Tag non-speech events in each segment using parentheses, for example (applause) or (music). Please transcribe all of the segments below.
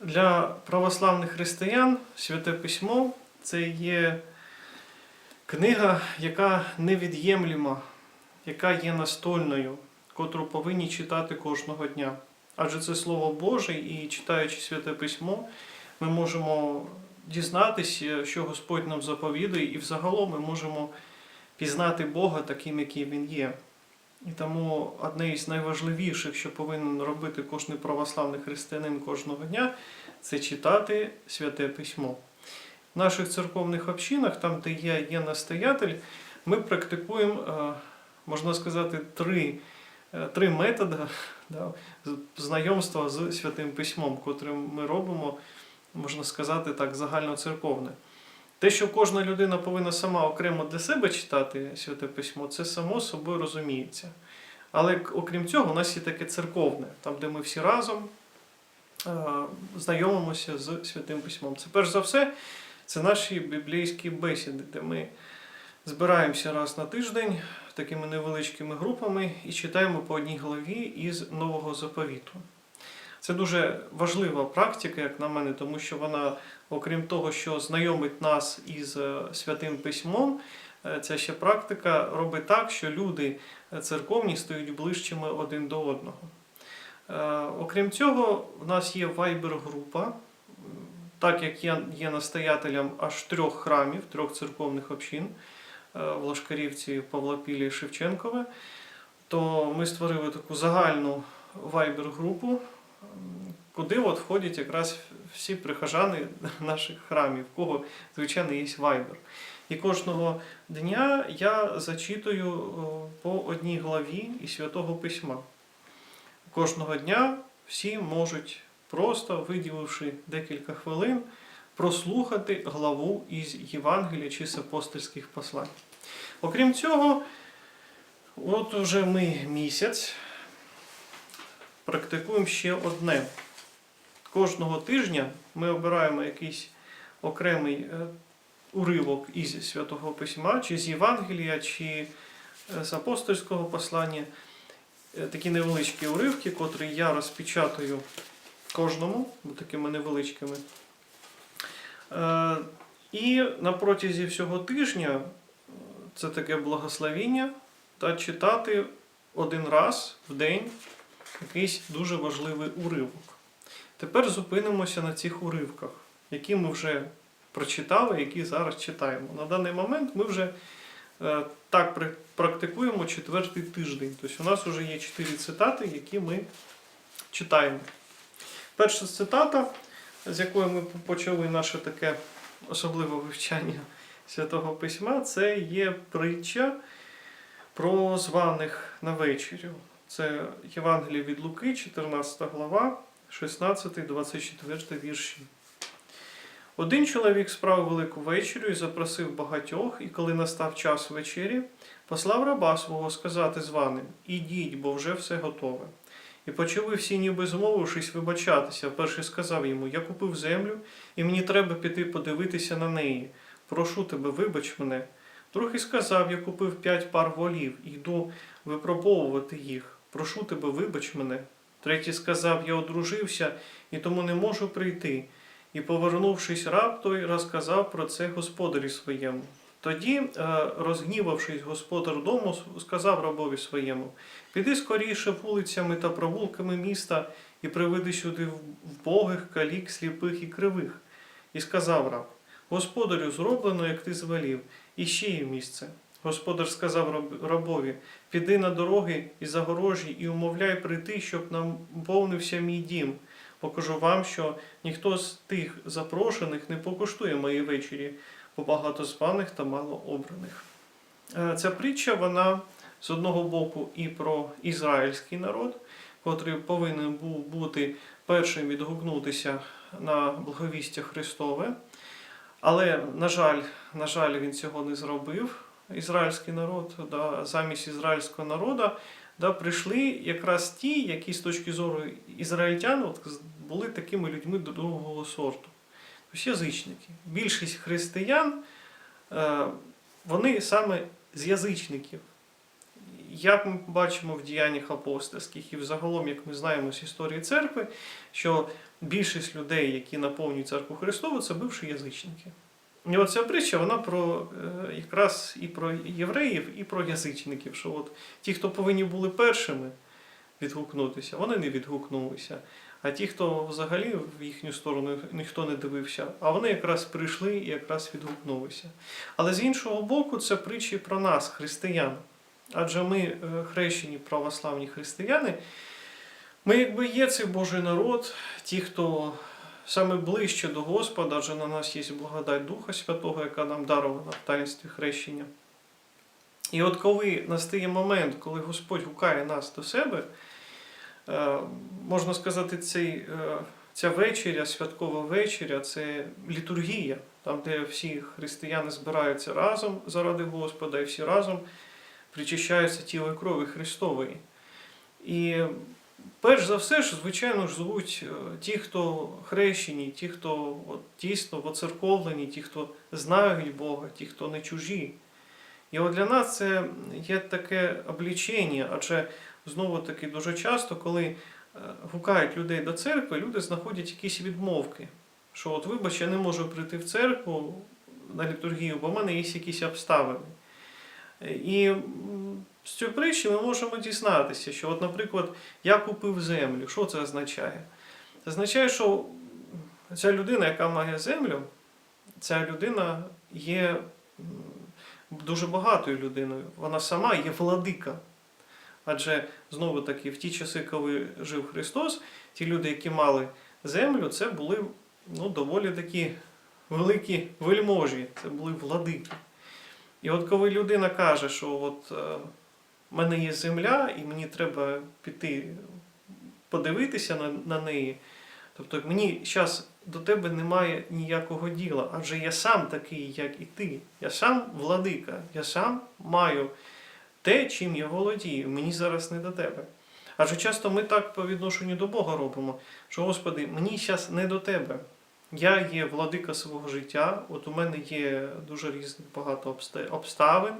Для православних християн Святе Письмо це є книга, яка невід'ємлема, яка є настольною, котру повинні читати кожного дня. Адже це Слово Боже, і читаючи Святе Письмо, ми можемо дізнатися, що Господь нам заповідує, і взагалом ми можемо пізнати Бога таким, який Він є. І тому одне із найважливіших, що повинен робити кожен православний християнин кожного дня, це читати святе письмо. В наших церковних общинах, там, де я є настоятель, ми практикуємо, е, можна сказати, три, е, три методи (laughs) да, знайомства з святим письмом, котрим ми робимо, можна сказати так, загальноцерковне. Те, що кожна людина повинна сама окремо для себе читати святе письмо, це само собою розуміється. Але окрім цього, у нас є таке церковне, там, де ми всі разом е, знайомимося з святим письмом. Це перш за все, це наші біблійські бесіди, де ми збираємося раз на тиждень такими невеличкими групами і читаємо по одній главі із нового заповіту. Це дуже важлива практика, як на мене, тому що вона, окрім того, що знайомить нас із е, святим письмом, ця ще практика робить так, що люди е, церковні стають ближчими один до одного. Е, Окрім цього, в нас є вайбер-група. Так як я є настоятелем аж трьох храмів, трьох церковних общин е, в Лашкарівці, Павлопілі і Шевченкове, то ми створили таку загальну вайбер-групу, куди от входять якраз всі прихожани (laughs) наших храмів, в кого, звичайно, є вайбер. І кожного дня я зачитую по одній главі із Святого Письма. Кожного дня всі можуть, просто виділивши декілька хвилин, прослухати главу із Євангелія чи з апостольських послань. Окрім цього, от уже ми місяць практикуємо ще одне. Кожного тижня ми обираємо якийсь окремий е, уривок із Святого Письма, чи з Євангелія, чи е, з апостольського послання. Е, Такі невеличкі уривки, котрі я розпечатую кожному, такими невеличкими. Е, І на протязі всього тижня це таке благословіння та читати один раз в день якийсь дуже важливий уривок. Тепер зупинимося на цих уривках, які ми вже прочитали, які зараз читаємо. На даний момент ми вже е, так практикуємо четвертий тиждень. Тобто у нас вже є чотири цитати, які ми читаємо. Перша цитата, з якої ми почали наше таке особливе вивчання Святого Письма, це є притча про званих на вечерю. Це Євангеліє від Луки, 14 глава, 16-24 вірші. Один чоловік справив велику вечерю і запросив багатьох, і коли настав час вечері, послав раба свого сказати званим Ідіть, бо вже все готове. І почали всі, ніби змовившись, вибачатися. Перший сказав йому: Я купив землю, і мені треба піти подивитися на неї. Прошу тебе, вибач мене. Другий сказав: Я купив п'ять пар волів і йду випробовувати їх. Прошу тебе, вибач мене. Третій сказав: Я одружився і тому не можу прийти. І, повернувшись раб, розказав про це господарі своєму. Тоді, е, розгнівавшись, господар дому, сказав рабові своєму: Піди скоріше вулицями та провулками міста і приведи сюди вбогих, калік, сліпих і кривих. І сказав раб: Господарю, зроблено, як ти звелів, і ще є місце. Господар сказав рабові: Піди на дороги і загорожі, і умовляй прийти, щоб наповнився мій дім. Покажу вам, що ніхто з тих запрошених не покуштує моєї вечері, бо багато званих та мало обраних. Е, Ця притча, вона з одного боку і про ізраїльський народ, котрий повинен був бути першим відгукнутися на благовістя Христове. Але, на жаль, на жаль, він цього не зробив. Ізраїльський народ, да, замість ізраїльського народу да, прийшли якраз ті, які з точки зору ізраїльтян от, були такими людьми другого сорту. Тобто язичники. Більшість християн, е, вони саме з язичників. як ми бачимо в діяннях апостольських, і взагалом, як ми знаємо з історії церкви, що більшість людей, які наповнюють церкву Христову, це бивші язичники. І оця притча, вона про е, якраз і про євреїв, і про язичників. Що от ті, хто повинні були першими відгукнутися, вони не відгукнулися. А ті, хто взагалі в їхню сторону ніхто не дивився, а вони якраз прийшли і якраз відгукнулися. Але з іншого боку, це притчі про нас, християн. Адже ми е, хрещені православні християни, ми якби є цей Божий народ, ті, хто саме ближче до Господа, адже на нас є благодать Духа Святого, яка нам дарована в таїнстві хрещення. І от коли настає момент, коли Господь гукає нас до себе, можна сказати, цей, е, ця вечеря, святкова вечеря, це літургія, там, де всі християни збираються разом заради Господа, і всі разом причащаються тіло і крові Христової. І перш за все ж, звичайно ж, звуть е, ті, хто хрещені, ті, хто от, дійсно воцерковлені, ті, хто знають Бога, ті, хто не чужі. І от для нас це є таке облічення, адже знову таки дуже часто, коли е, гукають людей до церкви, люди знаходять якісь відмовки. Що от вибач, я не можу прийти в церкву на літургію, бо в мене є якісь обставини. І з цієї притчі ми можемо дізнатися, що, от, наприклад, я купив землю. Що це означає? Це означає, що ця людина, яка має землю, ця людина є дуже багатою людиною. Вона сама є владика. Адже знову таки, в ті часи, коли жив Христос, ті люди, які мали землю, це були ну, доволі такі великі вельможі, це були владики. І от коли людина каже, що от е, в мене є земля, і мені треба піти подивитися на, на неї, тобто мені зараз до тебе немає ніякого діла, адже я сам такий, як і ти. Я сам владика, я сам маю те, чим я володію. Мені зараз не до тебе. Адже часто ми так по відношенню до Бога робимо, що Господи, мені зараз не до тебе. Я є владика свого життя, от у мене є дуже різних багато обставин,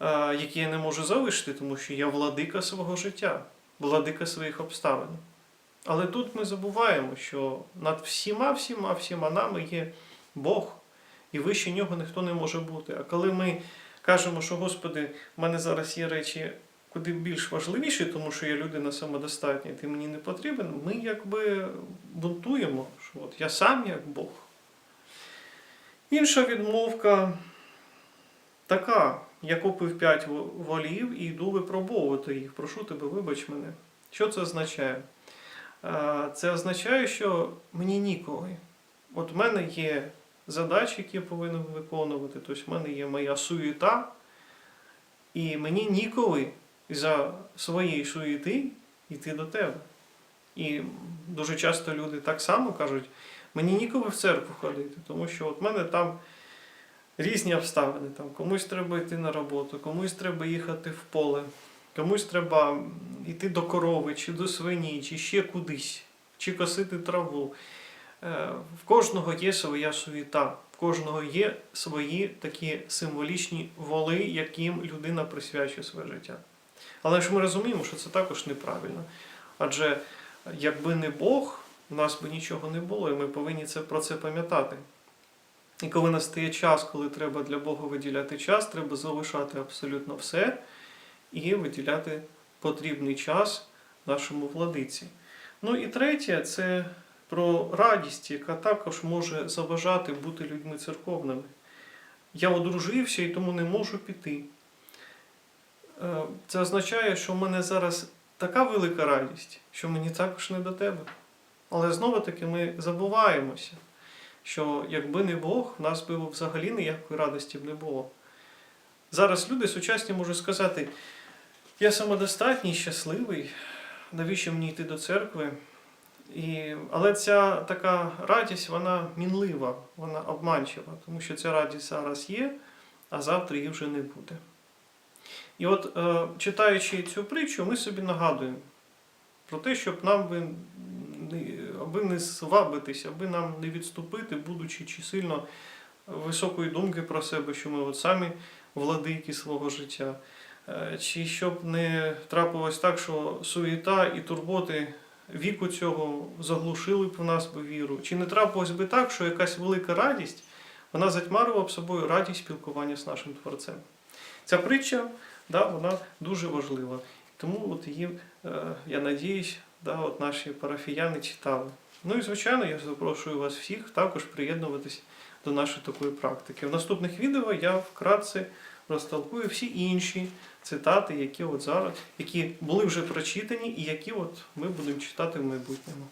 е, які я не можу залишити, тому що я владика свого життя, владика своїх обставин. Але тут ми забуваємо, що над всіма, всіма, всіма нами є Бог, і вище нього ніхто не може бути. А коли ми кажемо, що Господи, в мене зараз є речі куди більш важливіші, тому що я людина самодостатня, ти мені не потрібен, ми якби бунтуємо, що от я сам як Бог. Інша відмовка така: я купив п'ять волів і йду випробовувати їх. Прошу тебе, вибач мене. Що це означає? Це означає, що мені ніколи. От в мене є задачі, які я повинен виконувати. Тобто в мене є моя суєта, і мені ніколи за своєї суєти йти до тебе. І дуже часто люди так само кажуть, мені ніколи в церкву ходити, тому що от мене там різні обставини. Там комусь треба йти на роботу, комусь треба їхати в поле, комусь треба йти до корови, чи до свині, чи ще кудись, чи косити траву. Е, В кожного є своя суєта, в кожного є свої такі символічні воли, яким людина присвячує своє життя. Але ж ми розуміємо, що це також неправильно. Адже якби не Бог, у нас би нічого не було, і ми повинні це, про це пам'ятати. І коли настає час, коли треба для Бога виділяти час, треба залишати абсолютно все і виділяти потрібний час нашому владиці. Ну і третє це про радість, яка також може заважати бути людьми церковними. Я одружився і тому не можу піти. Е, Це означає, що в мене зараз така велика радість, що мені також не до тебе. Але знову таки ми забуваємося, що якби не Бог, в нас би взагалі ніякої радості б не було. Зараз люди сучасні можуть сказати, я самодостатній, щасливий, навіщо мені йти до церкви? І, але ця така радість, вона мінлива, вона обманчива, тому що ця радість зараз є, а завтра її вже не буде. І от, е, читаючи цю притчу, ми собі нагадуємо про те, щоб нам би аби не свабитись, аби нам не відступити, будучи чи сильно високої думки про себе, що ми от самі владики свого життя. Е, Чи щоб не трапилось так, що суєта і турботи віку цього заглушили б в нас би віру, чи не трапилось би так, що якась велика радість вона затьмарила б собою радість спілкування з нашим Творцем. Ця притча да, вона дуже важлива. Тому от її, е, я надіюсь, да, от наші парафіяни читали. Ну і звичайно, я запрошую вас всіх також приєднуватись до нашої такої практики. В наступних відео я вкратце розтолкую всі інші цитати, які от зараз, які були вже прочитані, і які от ми будемо читати в майбутньому.